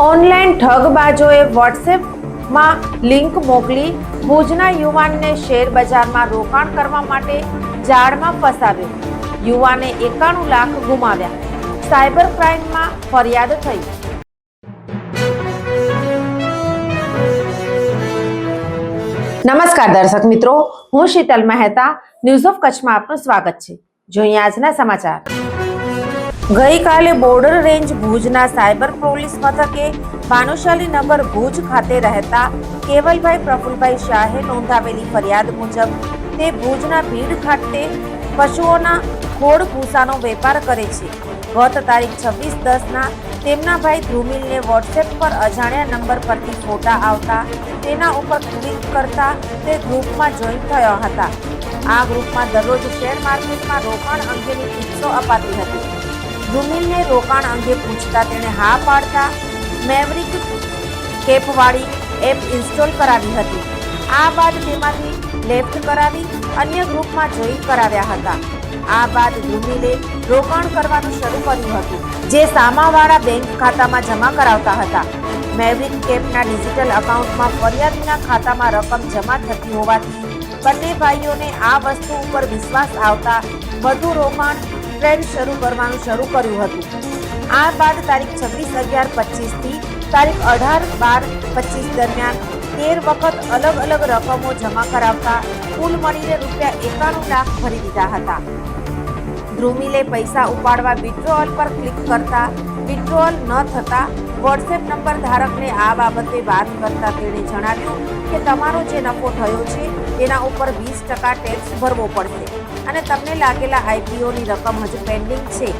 Online ઠગબાજોએ વોટ્સએપમાં link મોકલી ભુજના યુવાનને શેર બજારમાં રોકાણ કરવા માટે જાળમાં ફસાવ્યો. યુવાને એકાણું લાખ ગુમાવ્યા. સાયબર ક્રાઇમમાં ફરિયાદ થઈ. નમસ્કાર દર્શક મિત્રો, હું શીતલ મહેતા. ન્યૂઝ ઓફ કચ્છમાં આપનું સ્વાગત છે. જોઈએ આજના સમાચાર. ગઈકાલે બોર્ડર રેન્જ ભુજના સાયબર પોલીસ મથકે ભાનુશાલી નગર ભુજ ખાતે રહેતા કેવલભાઈ પ્રફુલભાઈ શાહે નોંધાવેલી ફરિયાદ મુજબ તે ભુજના ભીડ ખાતે પશુઓના ખોડ ભૂસાનો વેપાર કરે છે. ગત તારીખ છવ્વીસ દસના તેમના ભાઈ ધ્રુમિલને વોટ્સએપ પર અજાણ્યા નંબર પરથી ફોટા આવતા તેના ઉપર ક્લિક કરતા તે ગ્રુપમાં જોઈન થયા હતા. આ ગ્રુપમાં દરરોજ શેર માર્કેટમાં રોકાણ અંગેની ટિપ્સો અપાતી હતી. ધ્રુમિલને રોકાણ અંગે પૂછતા તેણે હા પાડતા મેવરિક કેપવાળી એપ ઇન્સ્ટોલ કરાવી હતી. આ બાદ તેમાંથી લેફ્ટ કરાવી અન્ય ગ્રુપમાં જોઈન કરાવ્યા હતા. આ બાદ ધ્રુમિલે રોકાણ કરવાનું શરૂ કર્યું હતું, જે સામાવાળા બેંક ખાતામાં જમા કરાવતા હતા. મેવરિક કેપના ડિજિટલ અકાઉન્ટમાં ફરિયાદીના ખાતામાં રકમ જમા થતી હોવાથી બંને ભાઈઓને આ વસ્તુ ઉપર વિશ્વાસ આવતા વધુ રોકાણ ટ્રેડ શરૂ કરવાનું શરૂ કર્યું હતું. આ બાદ તારીખ છવ્વીસ અગિયાર પચીસથી તારીખ અઢાર બાર પચીસ દરમિયાન તેર વખત અલગ અલગ રકમો જમા કરાવતા કુલ મળીને રૂપિયા એકાણું લાખ ભરી દીધા હતા. ધ્રુમિલે પૈસા ઉપાડવા વિડ્રોઅલ પર ક્લિક કરતા વિડ્રોઅલ ન થતા વોટ્સએપ નંબર ધારકને આ બાબતે વાત કરતા તેણે જણાવ્યું કે તમારો જે નફો થયો છે તેના ઉપર વીસ ટકા ટેક્સ ભરવો પડશે. અને તમને લાગેલા આઈપીઓની રકમ હજુ પેન્ડિંગ છે.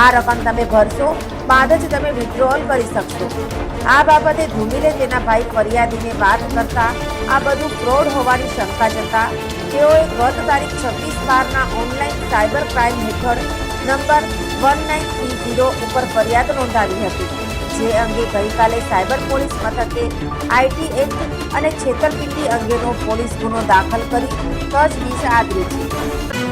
આ રકમ તમે ભરશો, બાદ જ તમે વિડ્રોઅલ કરી શકશો. આ બાબતે ધ્રુમિલે તેના ભાઈ ફરિયાદીને વાત કરતા આ બધું ફ્રોડ હોવાની શંકા જતા તેઓએ ગત તારીખ છવ્વીસ બારના ઓનલાઈન સાયબર ક્રાઇમ હેઠળ number one nine three zero ઉપર ફરિયાદ નોંધાવી હતી, જે અંગે ગઈકાલે સાયબર પોલીસ મથકે આઈટી એક્ટ અને છેતરપિંડી અંગેનો પોલીસ ગુનો દાખલ કરી તજવીજ આદરી છે.